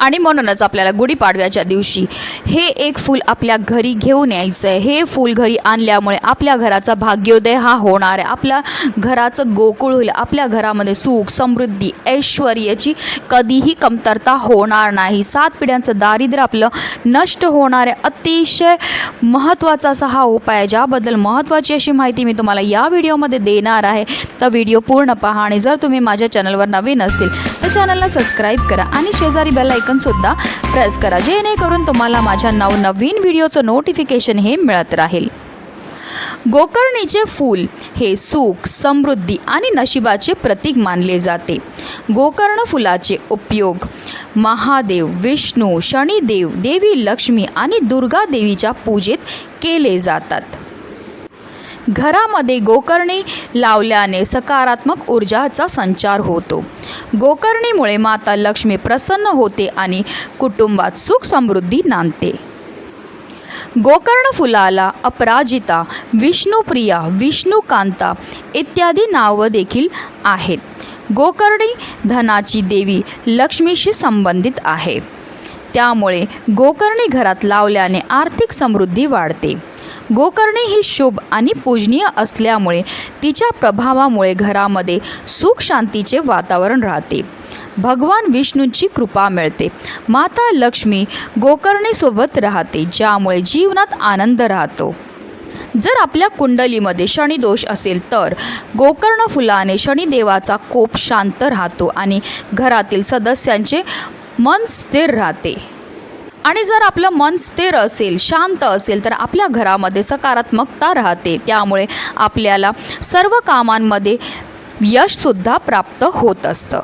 आणि म्हणूनच आपल्याला गुढीपाडव्याच्या दिवशी हे एक फूल आपल्या घरी घेऊन यायचं आहे हे फूल घरी आणल्यामुळे आपल्या घराचा भाग्योदय हा होणार आहे. आपल्या घराचं गोकुळ होईल. आपल्या घरामध्ये सुख समृद्धी ऐश्वर्याची कधीही कमतरता होणार नाही. सात पिढ्यांचं दारिद्र्य आपलं नष्ट होणार आहे. अतिशय महत्त्वाचा असा हा उपाय आहे. ज्याबद्दल महत्त्वाची अशी माहिती मी तुम्हाला या व्हिडिओमध्ये देणार आहे. तर व्हिडिओ पूर्ण पहा आणि जर तुम्ही माझ्या चॅनलवर नवीन असतील तर चॅनलला सबस्क्राईब करा आणि शेजारी बेल सुद्धा प्रेस करा. जेणेकरून तुम्हाला माझ्या नवनवीन व्हिडिओचं नोटिफिकेशन हे मिळत राहील. गोकर्णीचे फूल हे सुख समृद्धी आणि नशिबाचे प्रतीक मानले जाते. गोकर्ण फुलाचे उपयोग महादेव विष्णू शनिदेव देवी लक्ष्मी आणि दुर्गा देवीच्या पूजेत केले जातात. घरामध्ये गोकर्णी लावल्याने सकारात्मक ऊर्जाचा संचार होतो. गोकर्णीमुळे माता लक्ष्मी प्रसन्न होते आणि कुटुंबात सुख समृद्धी नांदते. गोकर्ण फुलाला अपराजिता विष्णुप्रिया विष्णुकांता इत्यादी नावं देखील आहेत. गोकर्णी धनाची देवी लक्ष्मीशी संबंधित आहे. त्यामुळे गोकर्णी घरात लावल्याने आर्थिक समृद्धी वाढते. गोकर्णी ही शुभ आणि पूजनीय असल्यामुळे तिच्या प्रभावामुळे घरामध्ये सुख शांतीचे वातावरण राहते. भगवान विष्णूंची कृपा मिळते. माता लक्ष्मी गोकर्णीसोबत राहते ज्यामुळे जीवनात आनंद राहतो. जर आपल्या कुंडलीमध्ये शनिदोष असेल तर गोकर्ण फुलाने शनिदेवाचा कोप शांत राहतो आणि घरातील सदस्यांचे मन स्थिर राहते. आणि जर आपलं मन स्थिर असेल शांत असेल तर आपल्या घरामध्ये सकारात्मकता राहते. त्यामुळे आपल्याला सर्व कामांमध्ये यशसुद्धा प्राप्त होत असतं.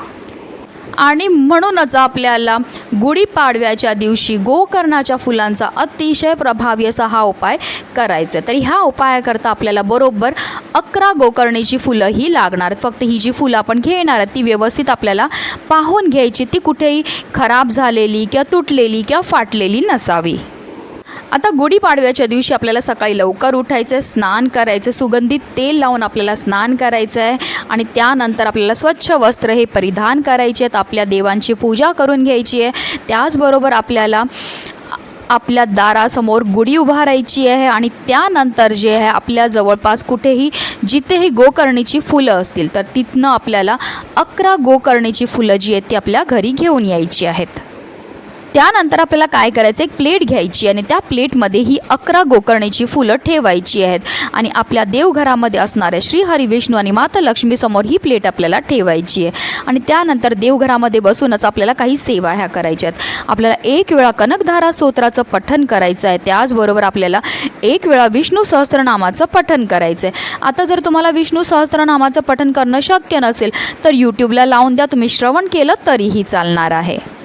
आणि म्हणूनच आपल्याला गुढीपाडव्याच्या दिवशी गोकर्णाच्या फुलांचा अतिशय प्रभावी असा हा उपाय करायचा आहे. तर ह्या उपायाकरता आपल्याला बरोबर अकरा गोकर्णीची फुलं ही लागणार. फक्त ही जी फुलं आपण घेणार आहेत ती व्यवस्थित आपल्याला पाहून घ्यायची. ती कुठेही खराब झालेली किंवा तुटलेली किंवा फाटलेली नसावी. आता गुढीपाडव्याच्या दिवशी आपल्याला सकाळी लवकर उठायचं आहे स्नान करायचं सुगंधित तेल लावून आपल्याला स्नान करायचं आहे आणि त्यानंतर आपल्याला स्वच्छ वस्त्र हे परिधान करायचे आहेत आपल्या देवांची पूजा करून घ्यायची आहे. त्याचबरोबर आपल्याला आपल्या दारासमोर गुढी उभारायची आहे आणि त्यानंतर जे आहे आपल्या जवळपास कुठेही जिथेही गोकर्णीची फुलं असतील तर तिथनं आपल्याला अकरा गोकर्णीची फुलं जी आहेत ती आपल्या घरी घेऊन यायची आहेत. त्यानंतर आपल्याला काय करायचं? एक प्लेट घ्यायची आणि त्या प्लेटमध्ये ही अकरा गोकर्णीची फुलं ठेवायची आहेत. आणि आपल्या देवघरामध्ये असणाऱ्या श्री हरी विष्णू आणि माता लक्ष्मीसमोर ही प्लेट आपल्याला ठेवायची आहे. आणि त्यानंतर देवघरामध्ये बसूनच आपल्याला काही सेवा ह्या करायच्या आहेत. आपल्याला एक वेळा कनकधारा स्तोत्राचं पठन करायचं आहे. त्याचबरोबर आपल्याला एक वेळा विष्णू सहस्त्रनामाचं पठन करायचं आहे. आता जर तुम्हाला विष्णू सहस्त्रनामाचं पठन करणं शक्य नसेल तर यूट्यूबला लावून द्या. तुम्ही श्रवण केलं तरीही चालणार आहे.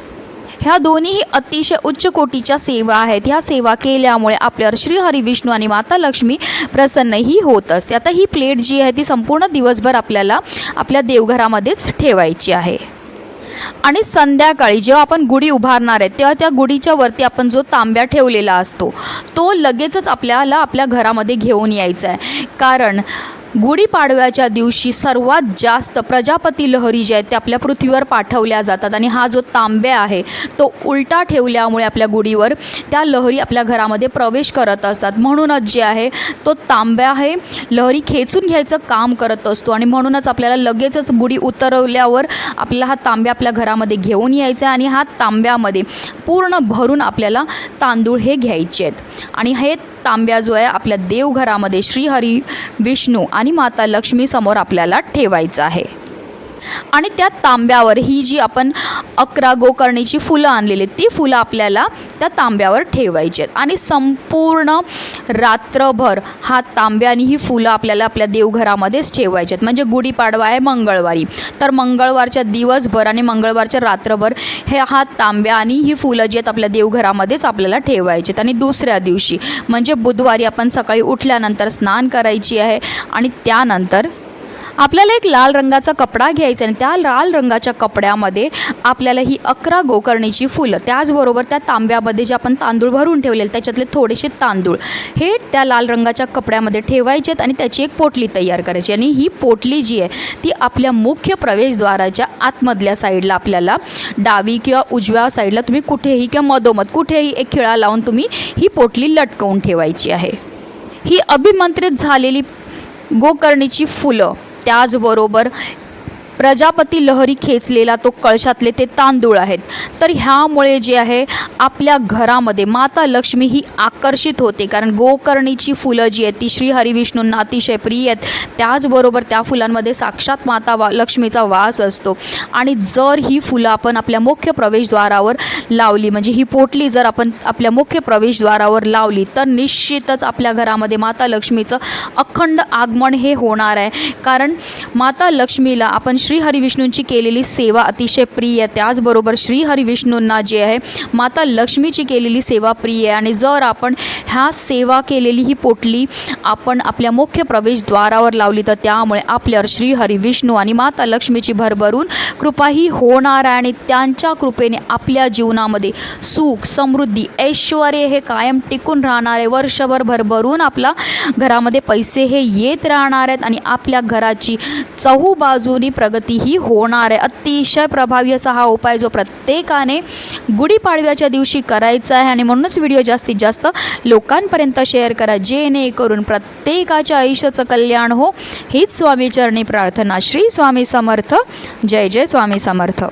ह्या दोन्हीही अतिशय उच्च कोटीच्या सेवा आहेत. ह्या सेवा केल्यामुळे आपल्यावर श्री हरी विष्णू आणि माता लक्ष्मी प्रसन्नही होत असते. आता ही प्लेट जी आहे ती संपूर्ण दिवसभर आपल्याला आपल्या देवघरामध्येच ठेवायची आहे. आणि संध्याकाळी जेव्हा आपण गुढी उभारणार आहे तेव्हा त्या गुढीच्या वरती आपण जो तांब्या ठेवलेला असतो तो लगेचच आपल्याला आपल्या घरामध्ये घेऊन यायचा आहे. कारण गुढीपाडव्याच्या दिवशी सर्वात जास्त प्रजापती लहरी ज्या आहेत त्या आपल्या पृथ्वीवर पाठवल्या जातात. आणि हा जो तांब्या आहे तो उलटा ठेवल्यामुळे आपल्या गुढीवर त्या लहरी आपल्या घरामध्ये प्रवेश करत असतात. म्हणूनच जे आहे तो तांब्या आहे लहरी खेचून घ्यायचं काम करत असतो. आणि म्हणूनच आपल्याला लगेचच गुढी उतरवल्यावर आपल्याला हा तांब्या आपल्या घरामध्ये घेऊन यायचा आहे आणि हा तांब्यामध्ये पूर्ण भरून आपल्याला तांदूळ हे घ्यायचे आहेत. आणि हे तांब्या जो आहे आपल्या देवघरामध्ये श्रीहरी विष्णू आणि माता लक्ष्मी समोर आपल्याला ठेवायचं आहे. आणि त्या तांब्यावर ही जी आपण अकरा गोकर्णीची फुलं आणलेली आहेत, ती फुलं आपल्याला त्या तांब्यावर ठेवायची आहेत. आणि संपूर्ण रात्रभर हा तांब्या आणि ही फुलं आपल्याला आपल्या देवघरामध्येच ठेवायची आहेत. म्हणजे गुढीपाडवा आहे मंगळवारी. तर मंगळवारच्या दिवसभर आणि मंगळवारच्या रात्रभर हे हा तांब्या आणि ही फुलं जी आहेत आपल्या देवघरामध्येच आपल्याला ठेवायची आहेत. आणि दुसऱ्या दिवशी म्हणजे बुधवारी आपण सकाळी उठल्यानंतर स्नान करायची आहे आणि त्यानंतर आपल्याला एक लाल रंगाचा कपडा घ्यायचा आणि त्या लाल रंगाच्या कपड्यामध्ये आपल्याला ही अकरा गोकर्णीची फुलं त्याचबरोबर त्या तांब्यामध्ये जे आपण तांदूळ भरून ठेवलेले त्याच्यातले थोडेसे तांदूळ हे त्या लाल रंगाच्या कपड्यामध्ये ठेवायचे आहेत आणि त्याची एक पोटली तयार करायची आणि ही पोटली जी आहे ती आपल्या मुख्य प्रवेशद्वाराच्या आतमधल्या साईडला आपल्याला डावी किंवा उजव्या साईडला तुम्ही कुठेही किंवा मधोमध कुठेही एक खिळा लावून तुम्ही ही पोटली लटकवून ठेवायची आहे. ही अभिमंत्रित झालेली गोकर्णीची फुलं त्याचबरोबर प्रजापती लहरी खेचलेला तो कळशातले ते तांदूळ आहेत. तर ह्यामुळे जे आहे आपल्या घरामध्ये माता लक्ष्मी ही आकर्षित होते. कारण गोकर्णीची फुलं जी आहेत ती श्री हरिविष्णूंना अतिशय प्रिय आहेत. त्याचबरोबर त्या फुलांमध्ये साक्षात माता वा लक्ष्मीचा वास असतो. आणि जर ही फुलं आपण आपल्या मुख्य प्रवेशद्वारावर लावली म्हणजे ही पोटली जर आपण आपल्या मुख्य प्रवेशद्वारावर लावली तर निश्चितच आपल्या घरामध्ये माता लक्ष्मीचं अखंड आगमन हे होणार आहे. कारण माता लक्ष्मीला आपण श्री हरिविष्णूंची केलेली सेवा अतिशय प्रिय आहे. त्याचबरोबर श्री हरिविष्णूंना जे आहे माता लक्ष्मीची केलेली सेवा प्रिय आहे. आणि जर आपण ह्या सेवा केलेली ही पोटली आपण आपल्या मुख्य प्रवेशद्वारावर लावली तर त्यामुळे आपल्यावर श्री हरिविष्णू आणि माता लक्ष्मीची भरभरून कृपाही होणार आहे. आणि त्यांच्या कृपेने आपल्या जीवनामध्ये सुख समृद्धी ऐश्वर हे कायम टिकून राहणार आहे. वर्षभर भरभरून आपला घरामध्ये पैसे हे येत राहणार आहेत. आणि आपल्या घराची चहूबाजूनी प्रगती ही होणार आहे. अतिशय प्रभावी असा हा उपाय जो प्रत्येकाने गुढीपाडव्याच्या दिवशी करायचा आहे आणि म्हणूनच व्हिडिओ जास्तीत जास्त लोकांपर्यंत शेअर करा. जेणेकरून प्रत्येकाच्या आयुष्याचं कल्याण हो. हीच स्वामीचरणी प्रार्थना. श्री स्वामी समर्थ. जय जय स्वामी समर्थ.